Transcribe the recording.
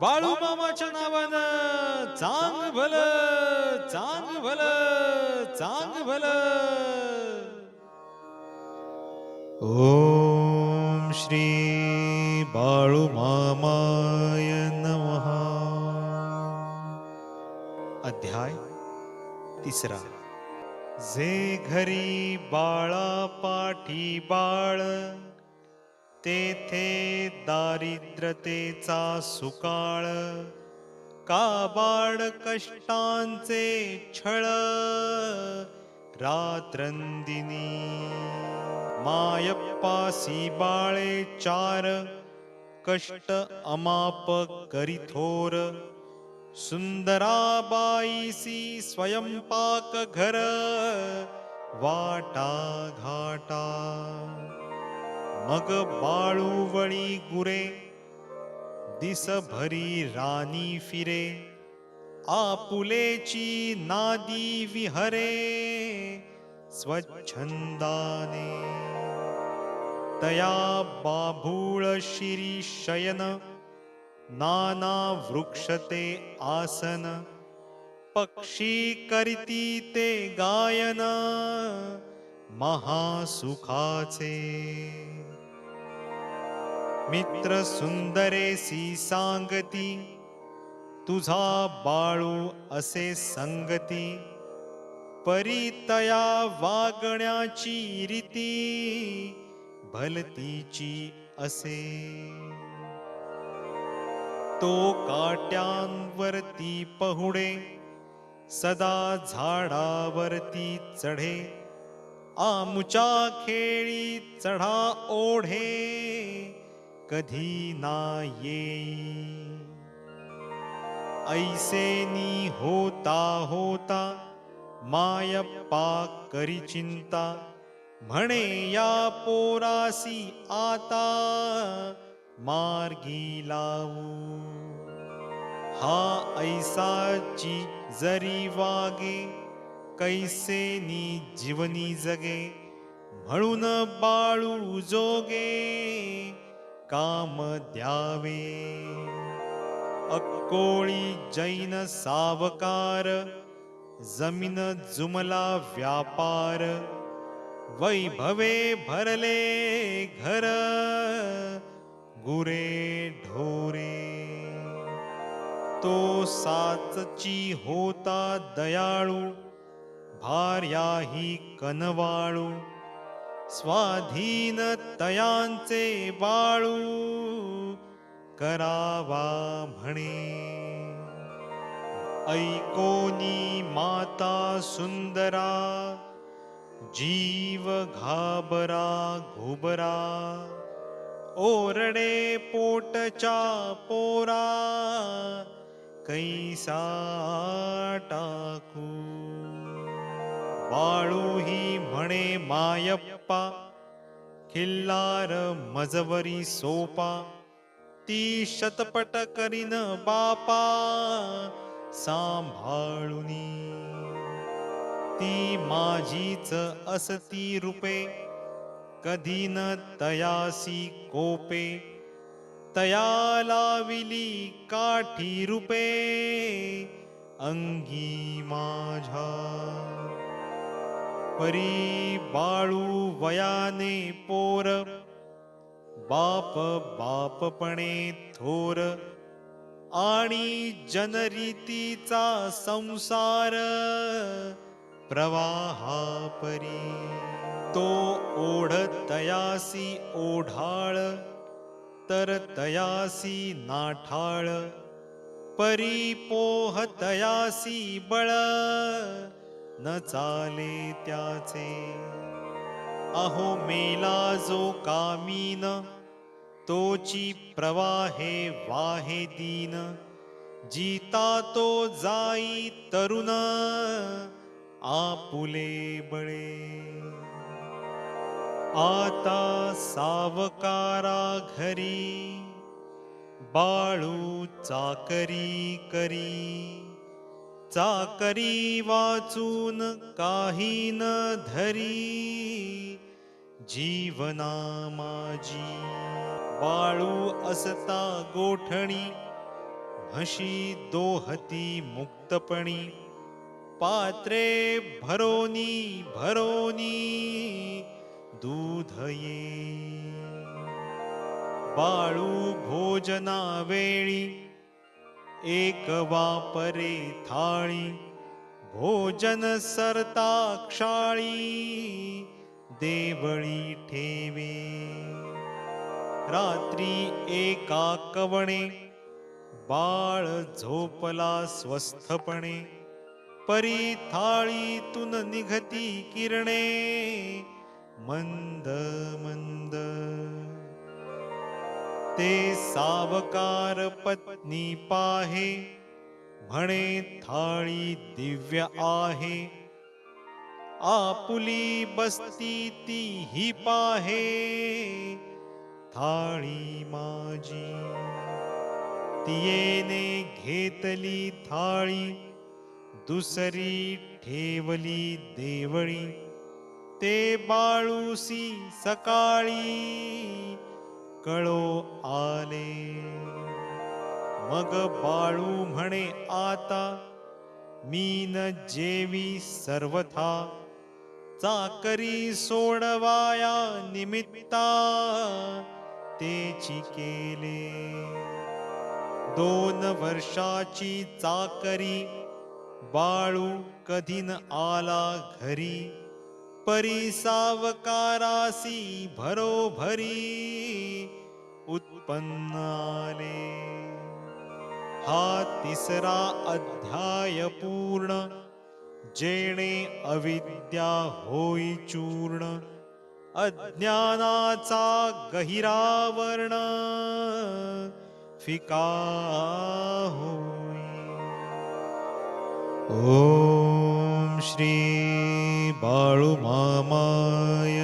बाळू मामाच्या नावानं चांग भल चांग भल चांग भल. ओम श्री बाळू मामाय नमः. अध्याय तिसरा. जे घरी बाळा पाठी बाळ तेथे दारिद्रतेचा सुकाळ काबाड कष्टांचे छळ रात्रंदिनी मायप्पासी बाळे चार कष्ट अमाप करीथोर सुंदराबाईसी स्वयंपाक घर वाटा घाटा मग बाळूवळी गुरे दिस भरी रानी फिरे आपुलेची नादी विहरे स्वच्छंदाने. तया बाभूळ शिरी शयन नाना वृक्षते आसन पक्षी करीती ते गायन महासुखाचे. मित्र सुंदरेसी सांगती तुझा बाळू असे संगती परितया वागण्याची रीती भलतीची असे. तो काट्यांवरती पहुडे सदा झाडावरती चढे आमुच्या खेळी चढा ओढे कधी ना येई ऐसेनी होता होता मायप्पा करी चिंता. म्हणे या पोरासी आता मार्गी लावू. हा ऐसाची जरी वागे कैसेनी जीवनी जगे. म्हणून बाळू जोगे काम द्यावे. अक्कोळी जैन सावकार जमीन जुमला व्यापार. वैभवे भरले घर गुरे ढोरे. तो साचची होता दयाळू भार्याही कनवाळू. स्वाधीन तयांचे बाळू करावा म्हणे. ऐकोनी माता सुंदरा जीव घाबरा घुबरा. ओरडे पोटच्या पोरा कैसा टाकू? वाळूही म्हणे मायप्पा खिल्लार मजवरी सोपा ती शतपट करीन बापा सांभाळुनी. ती माझीच असती रूपे कधी न तयासी कोपे तया लाविली काठी रूपे अंगी माझ्या. परी बाळू वयाने पोर बाप बापपणे थोर. आणि जनरीतीचा संसार प्रवाहापरी. तो ओढ तयासी ओढाळ तर तयासी नाठाळ. परी पोह तयासी बळ न चाले त्याचे. अहो मेला जो कामीन तोची प्रवाहे वाहे दीन. जीता तो जाई तरुण आपुले बळे. आता सावकारा घरी बाळू चाकरी करी. चाकरी वाचून काही न धरी. जीवना माझी बाळू असता गोठणी हशी दोहती मुक्तपणी. पात्रे भरोनी भरोनी दूधये बाळू भोजना वेळी एक वापरे थाळी भोजन सरता क्षाळी देवळी ठेवे. रात्री एका कवणे बाळ झोपला स्वस्थपणे परी थाळीतून निघती किरणे मंद मंद. ते सावकार पत्नी पाहे म्हणे थाळी दिव्य आहे. आपुली बसती ती ही पाहे थाळी माझी. तियेने घेतली थाळी दुसरी ठेवली देवळी. ते बाळूसी सकाळी कळो आले. मग बाळू म्हणे आता मीन जेवी सर्वथा. चाकरी सोडवाया निमित्ता तेची केले. दोन वर्षाची चाकरी बाळू कधीन आला घरी. परिसावकारासी भरोभरी उत्पन्न आले हा तिसरा अध्याय पूर्ण जेणे अविद्या होई चूर्ण अज्ञानाचा गहिरावर्ण फिका होई। ओम श्री बाळू मामाय